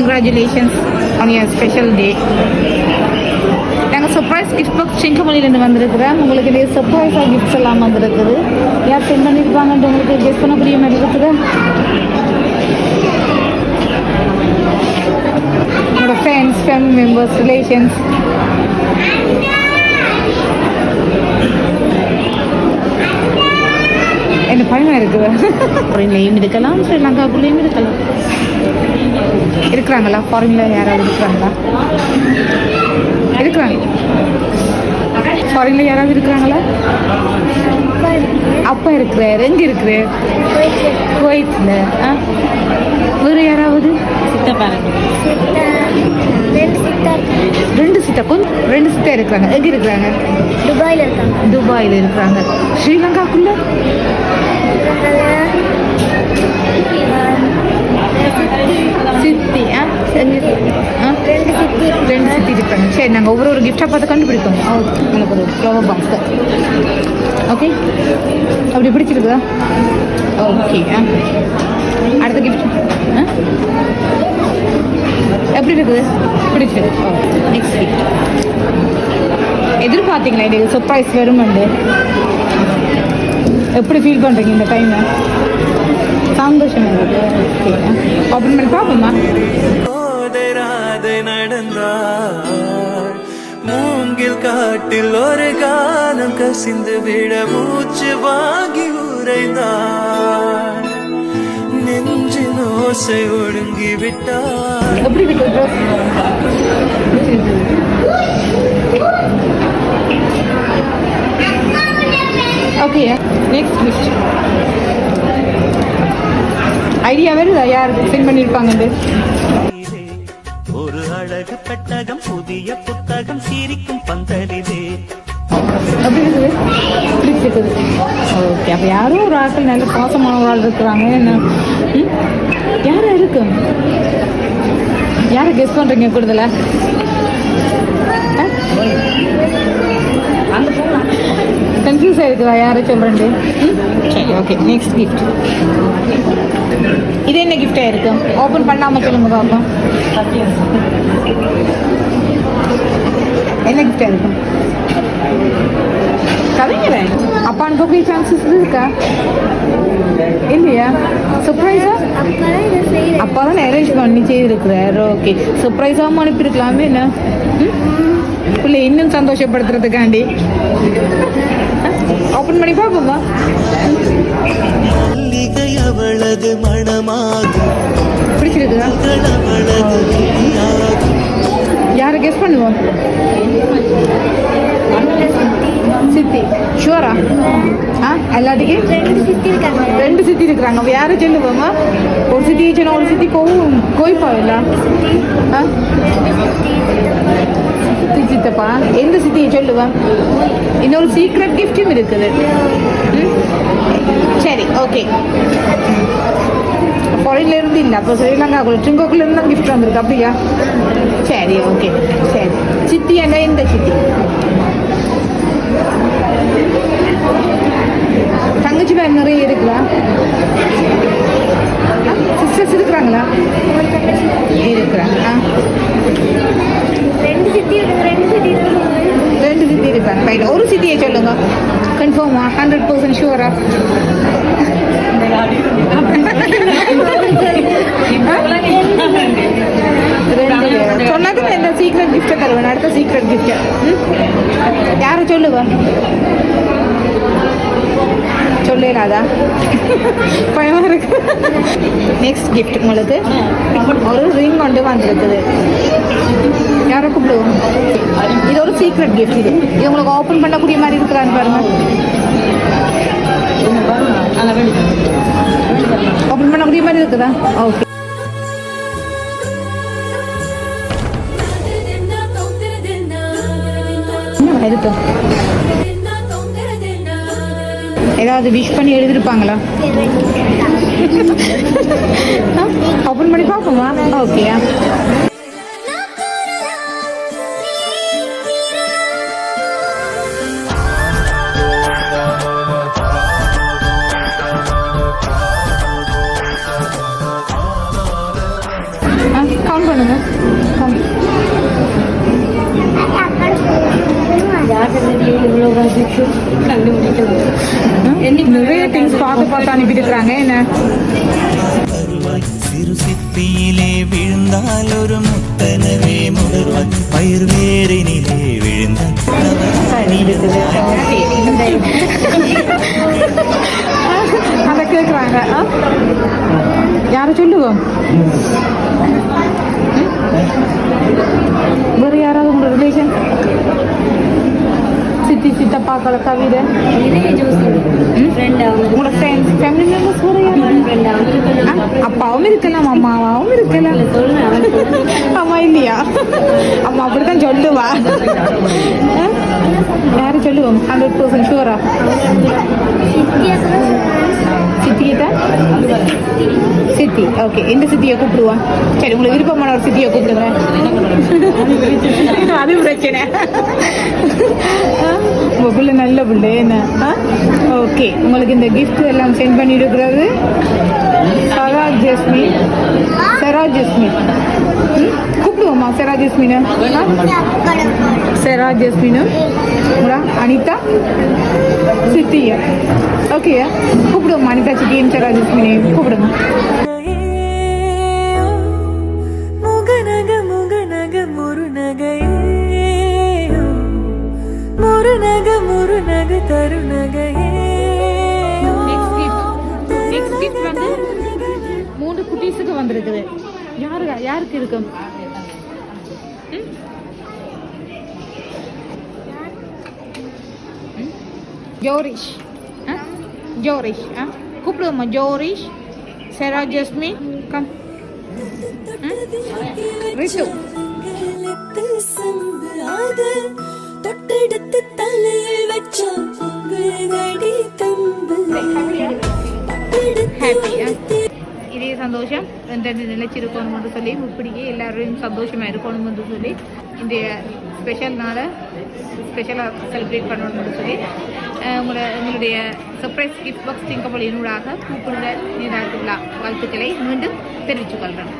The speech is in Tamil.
Congratulations on your special day நாங்கள் சர்ப்ரைஸ் கிஃப்ட் பாக்ஸ் சிங்கமணிலேருந்து வந்திருக்கிறோம் உங்களுக்கு இதே சர்ப்ரைஸாக கிஃப்ட்ஸ் எல்லாம் வந்திருக்குது. யார் சென்ட் பண்ணியிருப்பாங்கன்ட்டு உங்களுக்கு கெஸ் பண்ணக்கூடிய மாதிரி இருக்குது. என்னோடய ஃப்ரெண்ட்ஸ் ஃபேமிலி மெம்பர்ஸ் ரிலேஷன்ஸ் என்ன பயமா இருக்குது. ஃபாரின்லேயும் இருக்கலாம்? ஸ்ரீலங்காக்குள்ளேயும் இருக்கலாம். இருக்கிறாங்களா? ஃபாரினில் யாராவது இருக்கிறாங்களா? இருக்கிறாங்க. ஃபாரினில் யாராவது இருக்கிறாங்களா? அப்பா இருக்கிறார். எங்கே இருக்கிறார் குவைத்தில் ஆ? வேறு யாராவது? ரெண்டு சித்தா கொஞ்சம் ரெண்டு சித்தா இருக்கிறாங்க. எங்கே இருக்கிறாங்க? துபாயில் இருக்காங்க. துபாயில் இருக்கிறாங்க. ஸ்ரீலங்காக்குள்ள? சித்தி ஆ? ரெண்டு சித்தி. இருக்காங்க. சரி நாங்கள் ஒவ்வொரு ஒரு கிஃப்டாக பார்த்து கண்டுபிடிப்போம். உங்களுக்கு ஒரு ஃப்ளவர் பாஸ்கட் ஓகே? அப்படி பிடிச்சிருக்குதா? ஓகே ஆ. அடுத்த கிஃப்ட் எப்படி இருக்குது? பிடிச்சிருக்கு. ஓ நெக்ஸ்ட் கிஃப்ட் எதிர்பார்த்தீங்களா? எனக்கு சர்ப்ரைஸ் வருமெண்டு எப்படி ஃபீல் பண்ணுறீங்க இந்த டைமை சந்தோஷமா இருக்கு. ஓகே ஓப்பன் பண்ணி பார்ப்போமா? போதராது நடந்தாள் மூங்கில் காட்டில் ஒரு காலம் கசிந்து விட மூச்சு வாங்கி உறைந்தாள் நெஞ்சின் ஓசை ஒடுங்கி எப்படி dress okay next gift idea வருதா யார் சென்ட் பண்ணியிருப்பாங்கன்னு ஒரு அழகு பெட்டகம் புதிய புத்தகம் சிரிக்கும் பந்தலிலே ஓகே அப்போ யாரோ ஒரு ஆட்கள் நல்ல பாசமான ஒரு ஆள் இருக்கிறாங்க. என்ன? ம்? யாரா இருக்கு? யாரை கெஸ் பண்ணுறீங்க கூடுதலா? கன்ஃபியூஸ் ஆயிருக்குதா யாரை சொல்கிறேன்ட்டு சரி ஓகே நெக்ஸ்ட் கிஃப்ட் இது என்ன கிஃப்டாக இருக்கு? ஓப்பன் பண்ணாமல் சொல்லுங்க பாப்போம் என்ன கிஃப்டாக இருக்கும் கவிஞரன் அப்பா அனுப்பக்கூடிய சான்சஸ் இருக்கா? இல்லையா? சர்ப்ரைஸா அப்பா தான் அரேஞ்ச் பண்ணி செய்திருக்கிறார் ஓகே சர்ப்ரைஸாகவும் அனுப்பியிருக்கலாமே என்ன? பிள்ளை இன்னும் சந்தோஷப்படுத்துறதுக்காண்டி. ஓப்பன் பண்ணி பார்ப்போமா? மல்லிகை அவளது மணமாகும். பிடிச்சிருக்குதா. யாரை கெஸ் பண்ணுவோம் சித்தி. ஷுவரா ஆ? எல்லாத்துக்கும் ரெண்டு சித்தி இருக்காங்க ரெண்டு சித்தி இருக்கிறாங்க. அப்போ யாரை சொல்லுவோமா? ஒரு சித்தி சொன்னா ஒரு சித்தி கோவும் கோய்ப்பா இல்ல? ஆ? சித்தி சித்தப்பா. எந்த சித்தியை இன்னொரு சீக்ரெட் கிஃப்டும் இருக்குது சரி ஓகே ஃபாரின்ல இருந்து இல்லை அப்போ ஸ்ரீலங்காக்குள்ள ட்ரிங்கோக்குள்ள இருந்து தான் கிஃப்ட் வந்திருக்கு அப்படியா சரி ஓகே சரி சித்தி என்ன இந்த சித்தி தங்கச்சி பேர் நிறைய இருக்குதா சிஸ்டர்ஸ் இருக்கிறாங்களா இருக்கிறாங்க ஆ ரெண்டு சித்தி இருக்கு ரெண்டு சித்தி இருக்கு ரெண்டு சித்தி இருக்காங்க ரைட் ஒரு சித்தியை சொல்லுங்க கன்ஃபார்மா ஹண்ட்ரட் பர்சன்ட் ஷூரா சொன்னது இந்த சீக்ரெட் கிஃப்ட்டை தருவேன் அடுத்த சீக்ரெட் கிஃப்ட் யாரும் சொல்லுவா சொல்லிடாதா பயமா இருக்கு. நெக்ஸ்ட் கிஃப்ட் உங்களுக்கு. ஒரு ரிங் கொண்டு வந்திருக்குது. யாரை கூப்பிடுவோம் இது ஒரு சீக்ரெட் கிஃப்ட் இது. இது உங்களுக்கு ஓப்பன் பண்ணக்கூடிய மாதிரி இருக்கிறான்னு பாருங்க. ஓப்பன் பண்ணக்கூடிய மாதிரி இருக்குதா? ஓகே இருக்கும் ஏதாவது விஷ் பண்ணி எழுதிருப்பாங்களா? ஓப்பன் பண்ணி பார்ப்போமா? ஓகே கவுண்ட் பண்ணுங்க. கம் நிறைய திங்ஸ் பார்த்து பார்த்து அனுப்பிட்டு இருக்கிறாங்க என்ன வருவாய் சிறு சிப்பியிலே விழுந்தால் ஒரு முத்தனவே முதல்வாய் பயிர் வேறினிலே விழுந்தால் அதை கேட்குறாங்க யாரை சொல்லுவோம் வேறு யாராவது உங்களோட ரிலேஷன் சித்தப்பாக்களை தவிர உங்களோட ஃப்ரெண்ட்ஸ் ஃபேமிலி மெம்பர்ஸ் யாரும் அப்பாவும் இருக்கலாம் அம்மாவாவும் இருக்கலாம். அம்மா இல்லையா? அம்மா அப்படிதான் சொல்லுவா. ஆ? யாரு சொல்லுவோம் ஹண்ட்ரட் பர்சன்ட் ஷூரா சித்திகிட்ட சித்தி ஓகே எந்த சித்தியை கூப்பிடுவா சரி உங்களுக்கு விருப்பமான ஒரு சித்தியை கூப்பிடுங்க அது பிரச்சனை ஆ? பிள்ளை நல்ல பிள்ளை என்ன ஓகே உங்களுக்கு இந்த கிஃப்ட் எல்லாம் சென்ட் பண்ணி இருக்கிறது சரா ஜஸ்மின் சரா ஜஸ்மின் ம்? கூப்பிடுவோம்மா சரா ஜஸ்மின் சரா ஜஸ்மின் உங்களா அனிதா சித்தியா ஓகே கூப்பிடுவோம்மா அனிதா சித்தியும் சரா ஜஸ்மினையும் கூப்பிடுங்க முகநக முகநக முருநகையே முருநக முருநக தருநகையே நெக்ஸ்ட் கிஃப்ட் நெக்ஸ்ட் கிஃப்ட் வந்து மூன்று குட்டீஸுக்கு வந்திருக்குது யாரு யாருக்கு இருக்கும் ஜோரிஷ் ஆ? ஜோரிஷ் ஆ கூப்பிடுவோம்மா ஜோரிஷ் செரா ஜஸ்மின் கம் ரிஷு தொட்டெடுத்து தலையில் வச்சா பொங்குதடி தம்பு ஹாப்பியா இதே சந்தோஷம் என்றது நிலைச்சிருக்கணும் என்று சொல்லி இப்படியே எல்லாரும் சந்தோஷமா இருக்கணும் என்று சொல்லி இந்த ஸ்பெஷல்னால் ஸ்பெஷலாக செலிப்ரேட் பண்ணணும்னு சொல்லி உங்களை உங்களுடைய சர்ப்ரைஸ் கிஃப்ட் பாக்ஸ் திங்கப்பள் என்னூடாக கூப்பிடுற நீராட்டுலா வாழ்த்துக்களை மீண்டும் தெரிவித்துக் கொள்கிறேன்.